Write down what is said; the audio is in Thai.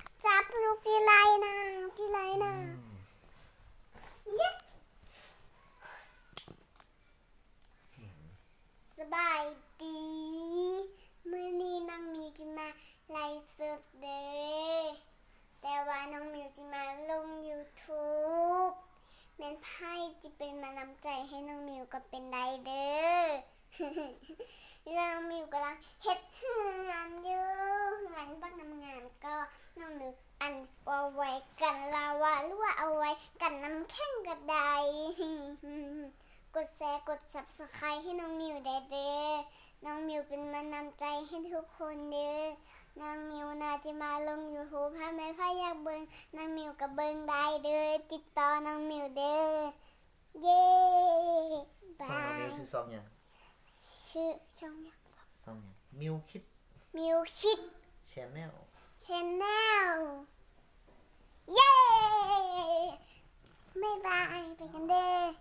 จะจับลูกที่ไรนะที่ไรนะเย้สบายดีมื้อนี้น้องมิวจะมาไลฟ์สดเด้อแต่ว่าน้องมิวจะมาลง YouTube แม่นไพ่จะเป็นมานำใจให้น้องมิวก็เป็นได้เด้อแล้วน้องมิวกำลังเฮ็ดเฮือนอยู่เฮือนบ้านงามๆก็น้องมิว อันว่าไว้กันลาวาหรือว่าเอาไว้กันน้ำแข็งกระไดกดแชร์กด subscribe ให้น้องมิวได้เด้อน้องมิวเป็นมานำใจให้ทุกคนเด้อน้องมิวน่าจะมาลง YouTube ถ้าแม่พ่ออยากเบิ่งน้องมิวก็เบิ่งได้เด้อติดต่อน้องมิวเด้อเย้ซองบาโมเดยลชื่อซองหยังชื่อช่องยังซองหยังมิวคิดมิวชิดชแนลชแนล Bay bay. 근데